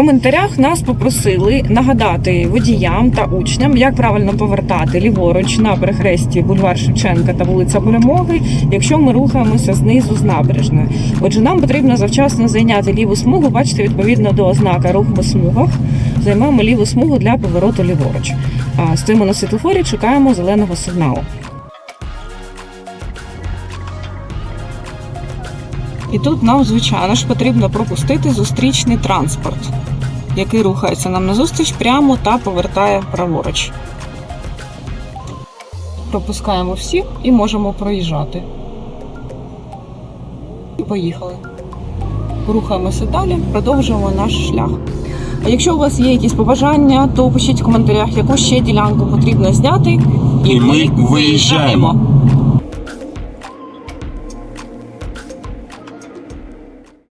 коментарях нас попросили нагадати водіям та учням, як правильно повертати ліворуч на перехресті бульвар Шевченка та вулиця Перемоги, якщо ми рухаємося знизу з набережної. Отже, нам потрібно завчасно зайняти ліву смугу. Бачите, відповідно до ознака рух по смугах. Займаємо ліву смугу для повороту ліворуч. Стоїмо на світлофорі, чекаємо зеленого сигналу. І тут нам, звичайно ж, потрібно пропустити зустрічний транспорт, який рухається нам назустріч прямо та повертає праворуч. Пропускаємо всіх і можемо проїжджати. І поїхали. Рухаємося далі, продовжуємо наш шлях. А якщо у вас є якісь побажання, то пишіть в коментарях, яку ще ділянку потрібно зняти, І ми виїжджаємо.